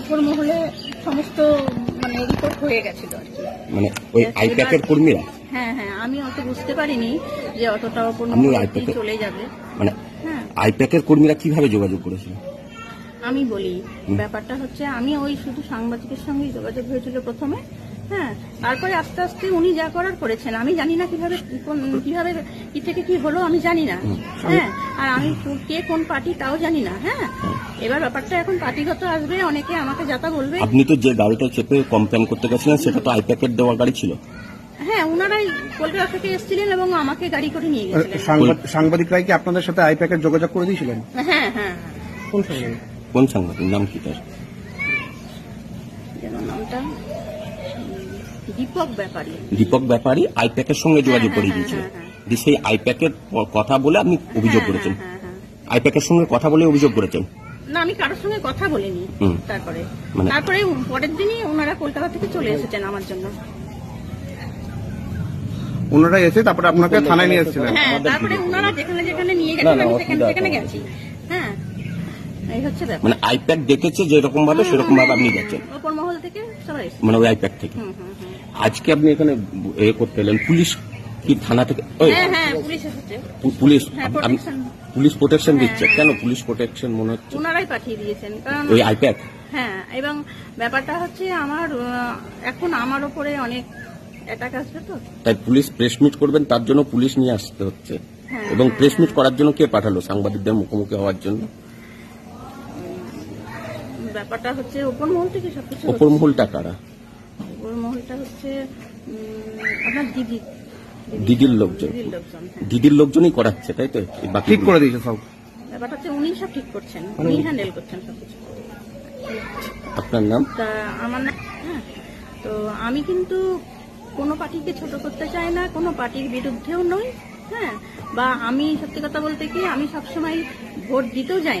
উপর মহলে সমস্ত মানে রিপোর্ট হয়ে গেছিল আর কি। মানে ওই আইপ্যাকের কর্মীরা? হ্যাঁ হ্যাঁ আমি অত বুঝতে পারিনি যে অতটা ওপর আপনি চলে যাবে। মানে হ্যাঁ। আইপ্যাকের কর্মীরা কীভাবে যোগাযোগ করেছিল? আমি বলি ব্যাপারটা হচ্ছে আমি ওই শুধু সাংবাদিকের সঙ্গে যোগাযোগ হয়েছিল প্রথমে হ্যাঁ তারপরে আস্তে আস্তে উনি যা করার করেছেন। আমি জানি না কীভাবে কোন- কীভাবে কি থেকে কি হলো আমি জানি না। হ্যাঁ আর আমি কে কোন পার্টি তাও জানি না হ্যাঁ। এবার ব্যাপারটা এখন পার্টিগত আসবে অনেকে আমাকে যাতা বলবে। আপনি তো যে গাড়িটা চেপে কমপ্লেন করতে গেছিলেন সেটা তো আইপ্যাকের দেওয়া গাড়ি ছিল। হ্যাঁ ওনারাই কলকাতা থেকে এসেছিলেন এবং আমাকে গাড়ি করে নিয়ে গেছিলেন। সাংবাদ- সাংবাদিকরাই কি আপনাদের সাথে আইপ্যাকের যোগাযোগ করে দিয়েছিলেন? হ্যাঁ হ্যাঁ। কোন সাংবাদিক? কোন সাংবাদিক? নাম কি তার? নামটা দীপক ব্যাপারী। দীপক ব্যাপারী আইপ্যাকের সঙ্গে যোগাযোগ হ্যাঁ, করে হ্যাঁ, দিয়েছিল। হ্যাঁ। দিয়ে সেই আইপ্যাকের কথা বলে আপনি অভিযোগ করেছেন। হ্যাঁ, হ্যাঁ, হ্যাঁ। আইপ্যাকের সঙ্গে কথা বলে অভিযোগ করেছেন। না আমি কারোর সঙ্গে কথা বলিনি তারপরে। মানে- তারপরে পরের দিনই ওনারা কলকাতা থেকে চলে এসেছেন আমার জন্য। ওনারা এসে তারপরে আপনাকে থানায় নিয়ে এসেছিলেন। হ্যাঁ তারপরে ওনারা যেখানে যেখানে নিয়ে গেছেন আমি সেখানে সেখানে গেছি। হ্যাঁ এই হচ্ছে ব্যাপার। মানে আইপ্যাক দেখেছে যেরকম ভাবে সেরকম ভাবে আপনি ওপর মহল থেকে সবাই মানে ওই আইপ্যাক থেকে। আজকে আপনি এখানে এ করতে এলেন। পুলিশ কি থানা থেকে হ্যাঁ হ্যাঁ পুলিশ পুলিশ হ্যাঁ, প্রোটেকশন দিচ্ছে। কেন পুলিশ প্রোটেকশন মনে হচ্ছে? ওনারাই পাঠিয়ে দিয়েছেন। কারণ ওই আইপ্যাক? হ্যাঁ এবং ব্যাপারটা হচ্ছে আমার এখন আমার ওপরে অনেক অ্যাটাক আসবে তো। তাই পুলিশ প্রেস মিট করবেন তার জন্য পুলিশ নিয়ে আসতে হচ্ছে। এবং প্রেস মিট করার জন্য কে পাঠালো সাংবাদিকদের মুখোমুখি হওয়ার জন্য? ব্যাপারটা হচ্ছে ওপর মহল থেকে সবকিছু ওপর মহলটা কারা? হচ্ছে উম, আপনার দিদি দিদির লোকজন। দিদির লোকজন হ্যাঁ। দিদির লোকজনই করাচ্ছে তাই তো? এই বাকি ঠিক করে দিয়েছে সব। ব্যাপারটা হচ্ছে উনি সব ঠিক করছেন উনি হ্যান্ডেল করছেন সবকিছু আপনার নাম? তা আমার না হ্যাঁ। তো আমি কিন্তু কোনো পার্টিকে ছোট করতে চাই না কোনো পার্টির বিরুদ্ধেও নই হ্যাঁ। বা আমি সত্যি কথা বলতে কি আমি সবসময় ভোট দিতেও যাই